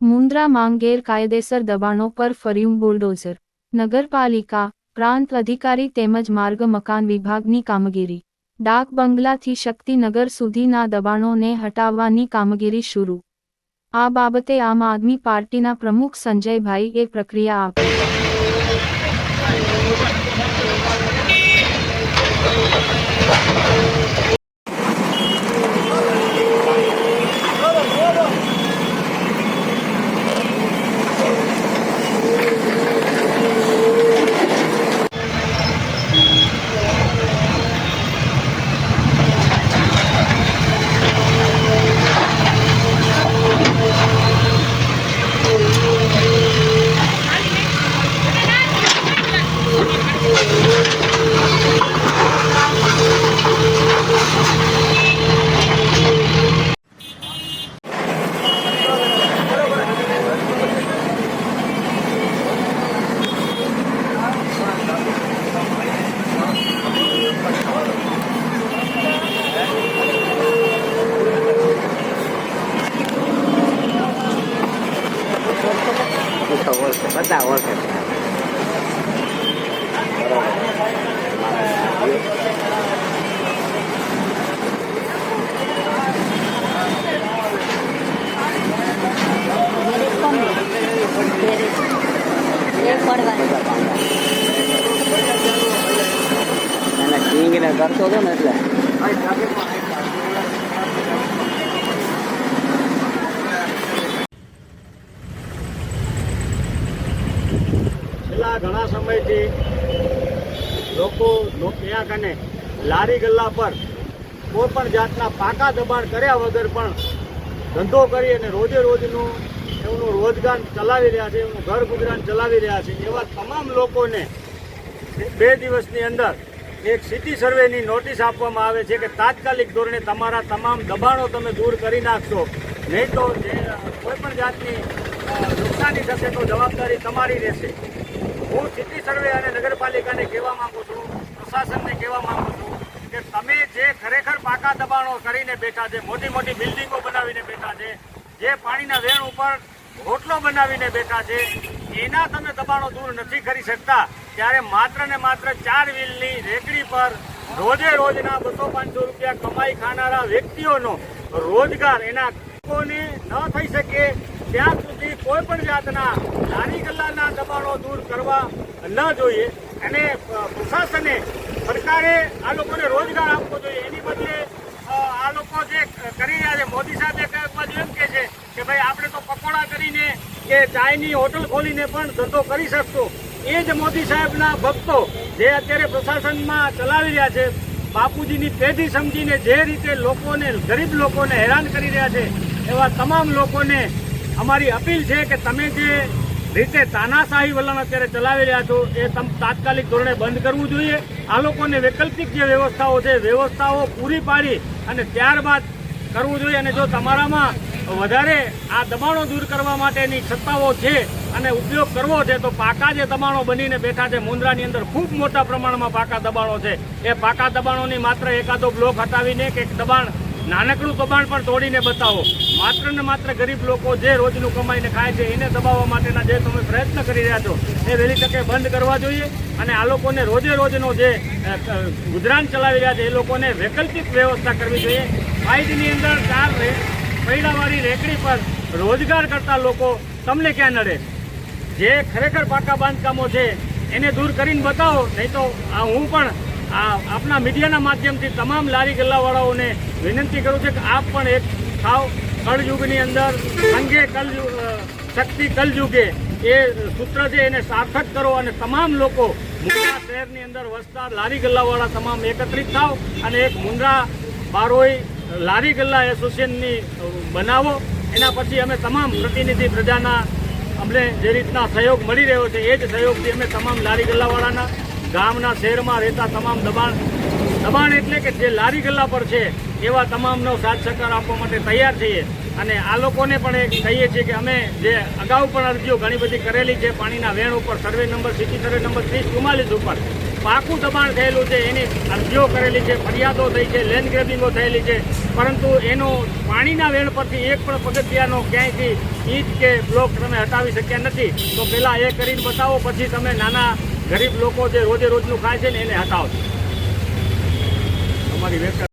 મુન્દ્રામાં ગેરકાયદેસર દબાણો પર ફર્યું બુલડોઝર. નગરપાલિકા, પ્રાંત અધિકારી તેમજ માર્ગ મકાન વિભાગની કામગીરી. ડાક બંગલાથી શક્તિનગર સુધીના દબાણોને હટાવવાની કામગીરી શરૂ. આ બાબતે આમ આદમી પાર્ટીના પ્રમુખ સંજયભાઈ એ પ્રક્રિયા આપી તો ઓળખે બધા ઓળખે. એને કિંગને કરતો હતો ને એટલે. ઘણા સમયથી લોકો ત્યાં કને લારી ગલ્લા પર કોઈ પણ જાતના પાકા દબાણ કર્યા વગર પણ ધંધો કરી અને રોજે રોજનું એમનું રોજગાર ચલાવી રહ્યા છે, એમનું ઘર ગુજરાન ચલાવી રહ્યા છે. એવા તમામ લોકોને બે દિવસની અંદર એક સિટી સર્વેની નોટિસ આપવામાં આવે છે કે તાત્કાલિક ધોરણે તમારા તમામ દબાણો તમે દૂર કરી નાખશો. નહીં તો કોઈ પણ જાતની નુકસાની થશે તો જવાબદારી તમારી રહેશે. હું સિટી સર્વે અને નગરપાલિકાને કહેવા માંગુ છું, પ્રશાસનને કહેવા માંગુ છું કે તમે જે ખરેખર પાકા દબાણો કરીને બેઠા છે, મોટી મોટી બિલ્ડિંગો બનાવીને બેઠા છે, જે પાણીના વેણ ઉપર હોટલો બનાવીને બેઠા છે, એના તમે દબાણો દૂર નથી કરી શકતા. ત્યારે માત્ર ને માત્ર ચાર વ્હીલની રેકડી પર રોજે રોજના બસો પાંચસો રૂપિયા કમાઈ ખાનારા વ્યક્તિઓનો રોજગાર એના લોકોને ન થઈ શકે ત્યાં સુધી કોઈ પણ જાતના લારી ગલ્લાના દબાણો દૂર કરવા ન જોઈએ. અને પ્રશાસને સરકારે આ લોકોને રોજગાર આપવો જોઈએ. એની બદલે આ લોકો જે કરી રહ્યા છે, મોદી સાહેબ બાજુ એમ કે છે કે ભાઈ, આપણે તો પકોડા કરીને કે ચાયની હોટલ ખોલીને પણ ધંધો કરી શકશો. એ જ મોદી સાહેબના ભક્તો જે અત્યારે પ્રશાસનમાં ચલાવી રહ્યા છે, બાપુજીની પેઢી સમજીને જે રીતે લોકોને, ગરીબ લોકોને હેરાન કરી રહ્યા છે, એવા તમામ લોકોને અમારી અપીલ છે કે તમે જે રીતે તાનાશાહી વલણ અત્યારે ચલાવી રહ્યા છો, એ તાત્કાલિક ધોરણે બંધ કરવું જોઈએ. આ લોકોને વૈકલ્પિક જે વ્યવસ્થાઓ છે વ્યવસ્થાઓ પૂરી પાડી અને ત્યારબાદ કરવું જોઈએ. અને જો તમારામાં વધારે આ દબાણો દૂર કરવા માટેની સત્તાઓ છે અને ઉપયોગ કરવો છે, તો પાકા જે દબાણો બનીને બેઠા છે મુન્દ્રાની અંદર ખૂબ મોટા પ્રમાણમાં પાકા દબાણો છે. એ પાકા દબાણોની માત્ર એકાદો બ્લોક હટાવીને કે એક દબાણ નાનકડું દબાણ પણ તોડીને બતાવો. માત્ર ને માત્ર ગરીબ લોકો જે રોજનું કમાઈને ખાય છે, એને દબાવવા માટેના જે તમે પ્રયત્ન કરી રહ્યા છો, એ વહેલી તકે બંધ કરવા જોઈએ અને આ લોકોને રોજે રોજનો જે ગુજરાન ચલાવી રહ્યા છે, એ લોકોને વૈકલ્પિક વ્યવસ્થા કરવી જોઈએ. ફાઇટની અંદર ચાર પૈડાવાળી રેકડી પર રોજગાર કરતા લોકો તમને ક્યાં નડે? જે ખરેખર પાકા બાંધકામો છે, એને દૂર કરીને બતાવો, નહીં તો હું પણ આ આપના મીડિયાના માધ્યમથી તમામ લારી ગલ્લાવાળાઓને વિનંતી કરું છું કે આપ પણ એક સાવ કળયુગની અંદર, અંગે કલયુગ શક્તિ કલયુગે એ સૂત્ર છે એને સાર્થક કરો અને તમામ લોકો મુંદ્રા શહેરની અંદર વસતા લારી ગલ્લાવાળા તમામ એકત્રિત થાવ અને એક મુંદ્રા બારોઈ લારી ગલ્લા એસોસિએશનની બનાવો. એના પછી અમે તમામ પ્રતિનિધિ પ્રજાના અમને જે રીતના સહયોગ મળી રહ્યો છે એ જ સહયોગથી અમે તમામ લારી ગલ્લાવાળાના ગામના શહેરમાં રહેતા તમામ દબાણ દબાણ એટલે કે જે લારી ગલ્લા પર છે, એવા તમામનો સાથ સહકાર આપવા માટે તૈયાર છીએ. અને આ લોકોને પણ એક કહીએ છીએ કે અમે જે અગાઉ પણ અરજીઓ ઘણી બધી કરેલી છે, પાણીના વેણ ઉપર, survey number city survey number ત્રીસ, ચુમ્માલીસ ઉપર. પાકું દબાણ થયેલું છે, એની અરજીઓ કરેલી છે, ફરિયાદો થઈ છે, લેન્ડ ગ્રેબિંગો થયેલી છે. પરંતુ એનો પાણીના વેણ પરથી એક પણ પગથિયાનો ક્યાંયથી ઈજ કે બ્લોક તમે હટાવી શક્યા નથી. તો પહેલાં એ કરીને બતાવો, પછી તમે નાના ગરીબ લોકો જે રોજે રોજનું ખાય છે ને એને હટાવશે તમારી વેબસાઇટ